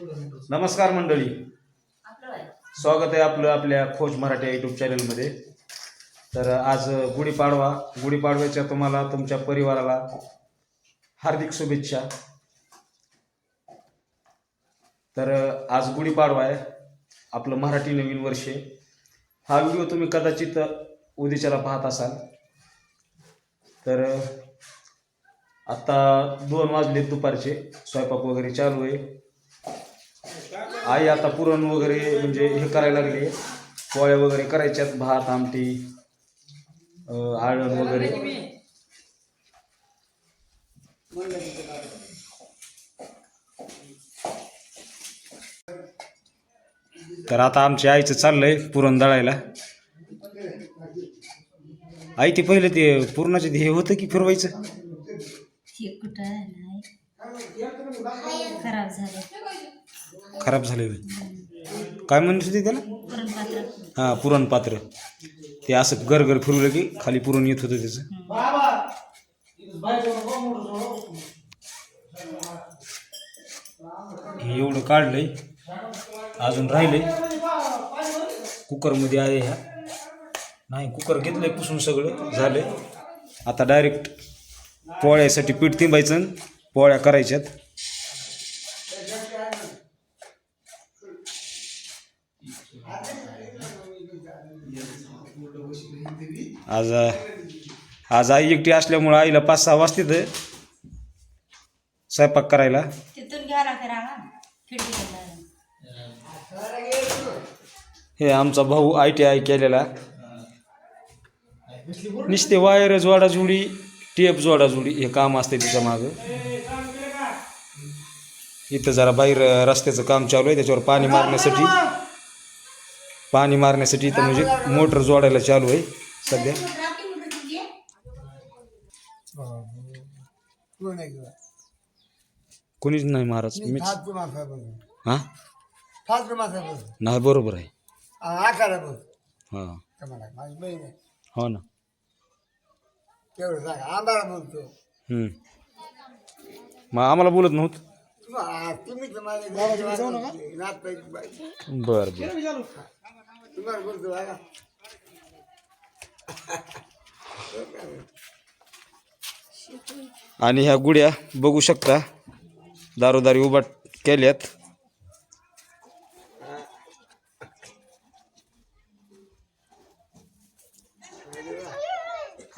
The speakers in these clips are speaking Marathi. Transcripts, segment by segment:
नमस्कार मंडळी. स्वागत आहे आपलं आपल्या खोज मराठी यूट्यूब चॅनलमध्ये तर आज गुढीपाडवा गुढीपाडव्याच्या तुम्हाला तुमच्या परिवाराला हार्दिक शुभेच्छा. तर आज गुढीपाडवा आहे. आपलं मराठी नवीन वर्ष आहे. हा व्हिडिओ तुम्ही कदाचित उद्याच्याला पाहत असाल. तर आत्ता दोन वाजले दुपारचे. स्वयंपाक वगैरे चालू आहे. आई आता पुरण वगैरे म्हणजे हे करायला लागली. पोळ्या वगैरे करायच्यात भात आमटी आळण वगैरे. तर आता आमच्या आईचं चाललंय पुरण दळायला. आई ते पहिले ते पुरणाचे हे होतं की फिरवायचं हे कुठं नाही खराब झालं खराब झालेलं काय म्हणत होती त्याला? हां पुरण पात्र ते असं गरगर फिरवलं की खाली पुरण येत होतं त्याचं. हे एवढं काढलंय. अजून राहिलंय. कुकरमध्ये आहे ह्या. नाही कुकर घेतलंय पुसून सगळं. झालंय. आता डायरेक्ट पोळ्यासाठी पीठ तिंबायचं आणि पोळ्या करायच्यात. आज आज आई एकटी असल्यामुळं आईला पाच सहा वाजतात स्वयंपाक करायला. तिथून घ्या हे आमचा भाऊ आय टी आय केलेला. नुसते वायर जोडाजोडी टेप जोडाजोडी हे काम असते तिच्या मागं. इथं जरा बाहेर रस्त्याचं काम चालू आहे त्याच्यावर पाणी मारण्यासाठी. पाणी मारण्यासाठी इथं म्हणजे मोटर जोडायला चालू आहे सध्या. कोणीच नाही महाराज बघ. हां? नाही बरोबर आहे. हां. तुम्हाला माझी बहीण आहे. हो ना. बोलतो. मग आम्हाला बोलत नव्हतं. बरं बरं. तुम्हाला बोलतो बघा आणि ह्या गुड्या बघू शकता. दारोदारी उभा केल्यात.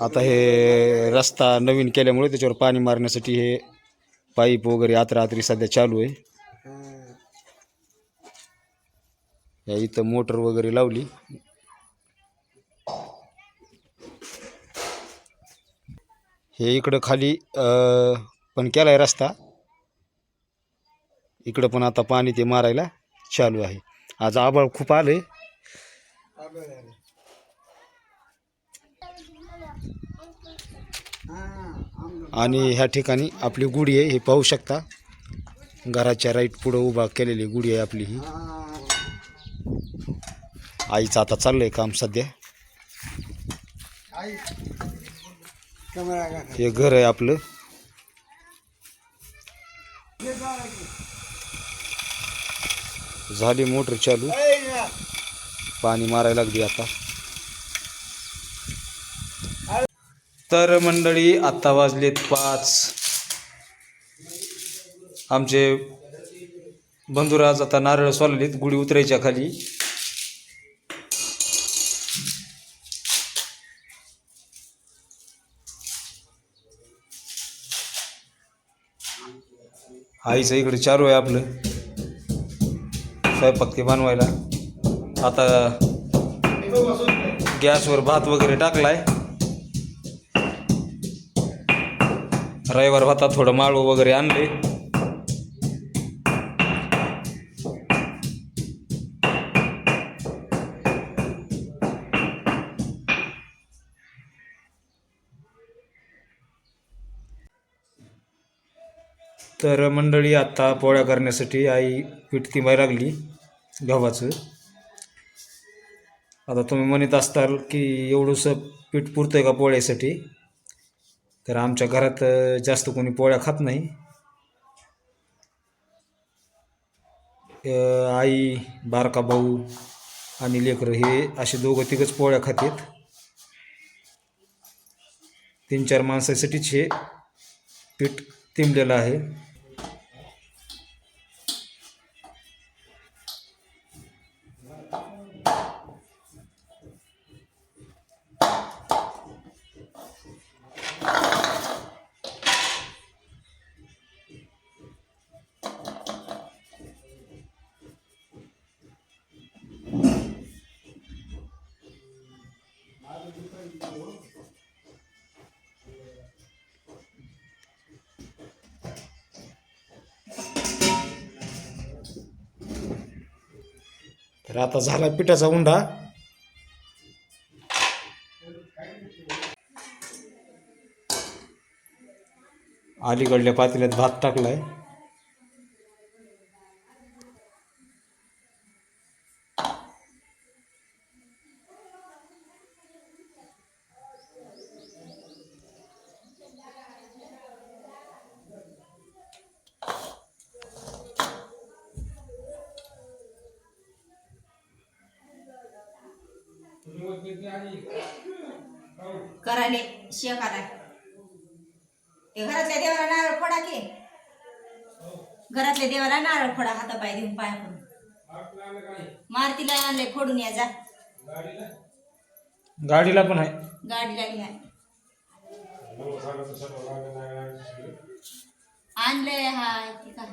आता हे रस्ता नवीन केल्यामुळे त्याच्यावर पाणी मारण्यासाठी हे पाईप वगैरे आतरात्री सध्या चालू आहे. या इथं मोटर वगैरे लावली. हे इकडं खाली पण केला आहे रस्ता. इकडं पण आता पाणी ते मारायला चालू आहे. आज आबाळ खूप आलंय. आणि ह्या ठिकाणी आपली गुढी आहे हे पाहू शकता. घराच्या राईट पुढं उभा केलेली गुढी आहे आपली ही. आईचं आता चाललंय काम सध्या. हे घर आहे आपलं. झाली मोटर चालू. पाणी मारायला लागली आता. तर मंडळी आत्ता वाजलेत पाच. आमचे बंधुराज आता नारळ सोललेत गुढी उतरायच्या खाली. आईचं इकडे चालू आहे आपलं. स्वयंपाक बनवायला. आता गॅसवर भात वगैरे टाकलाय. रविवार भातात थोडं माळू वगैरे आणले. तर मंडळी आता पोळ्या करण्यासाठी आई पीठ तिमाय लागली गव्हाचं. आता तुम्ही म्हणत असताल की एवढंसं पीठ पुरतं आहे का पोळ्यासाठी? तर आमच्या घरात जास्त कोणी पोळ्या खात नाही. आई बारका भाऊ आणि लेकरं हे असे दोघं तिघंच पोळ्या खातात. तीन चार माणसासाठीच हे पीठ तिंबलेलं आहे. तर आता झाला पिठाचा उंडा. अलीकडल्या पातेल्यात भात टाकलाय. करायले शेक आलाय ते घरातल्या देवाला नारळ फोडा की? घरातल्या देवाला नारळ फोडा हातापाय देऊन पाया पडून. मारतीला आणले फोडून या जा. गाडीला पण आहे. गाडीला घ्या. आणलंय हा ते काय?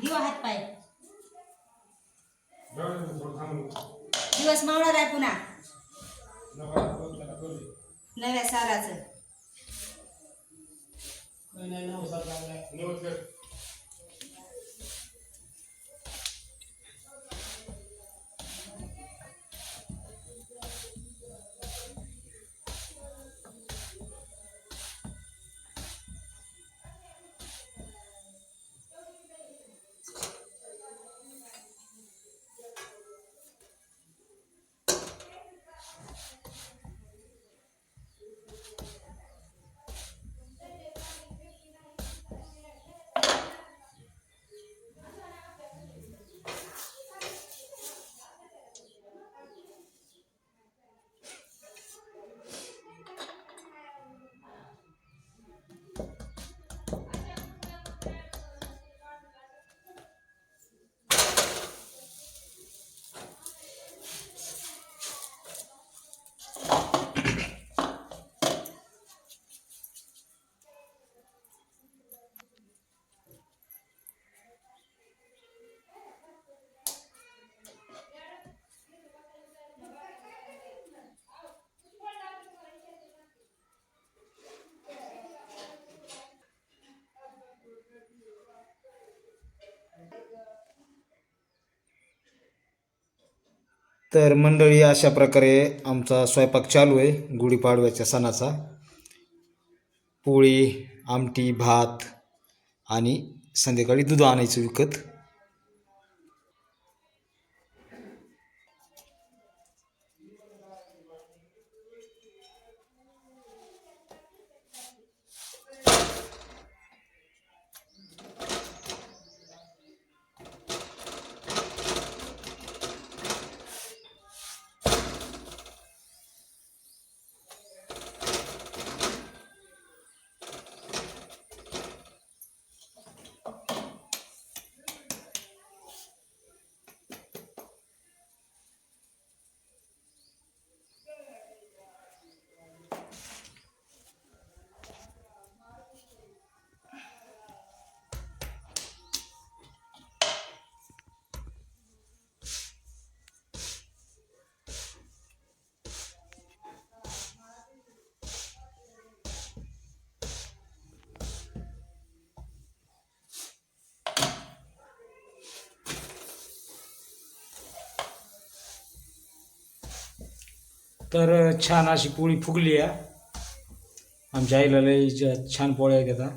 दिवा हात पाय. दिवस मावणार आहे पुन्हा. नव्या सालाचं तर मंडळी अशा प्रकारे आमचा स्वयंपाक चालू आहे गुढीपाडव्याच्या सणाचा. पोळी आमटी भात आणि संध्याकाळी दूध आणायचं विकत. तर छान अशी पोळी फुगली आहे. आमच्या आईला लई छान पोळ्या येतात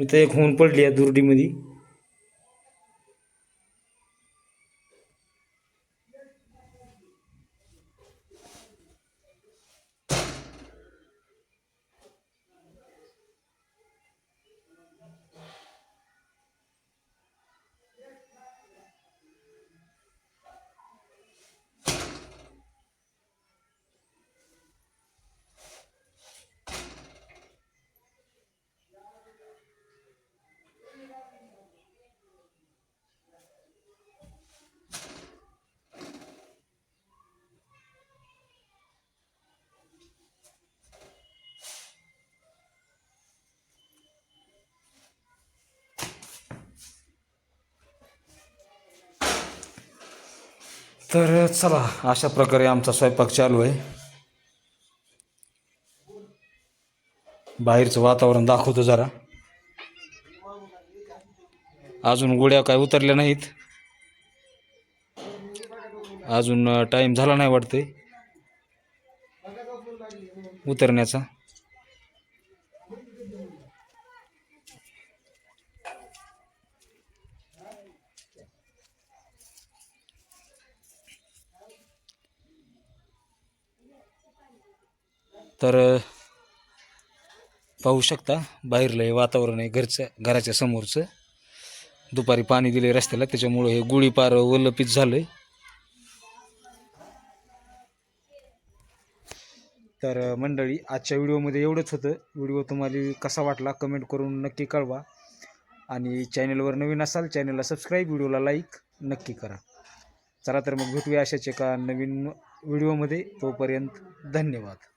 इथं एक होऊन पडली आहे दुर्डीमध्ये. तर चला अशा प्रकारे आमचा स्वयंपाक चालू आहे. बाहेरचं वातावरण दाखवतो जरा. अजून गोळ्या काय उतरल्या नाहीत. अजून टाईम झाला नाही वाटते उतरण्याचा. तर पाहू शकता बाहेरलं हे वातावरण आहे घरचं घराच्या समोरचं. दुपारी पाणी दिले रस्त्याला त्याच्यामुळं हे गुळीपार वल्लपित आहे तर मंडळी आजच्या व्हिडिओमध्ये एवढंच होतं. व्हिडिओ तुम्हाला कसा वाटला कमेंट करून नक्की कळवा. आणि चॅनलवर नवीन असाल चॅनलला सबस्क्राईब व्हिडिओला लाईक नक्की करा. चला तर मग भेटूया अशाच एका नवीन व्हिडिओमध्ये. तोपर्यंत धन्यवाद.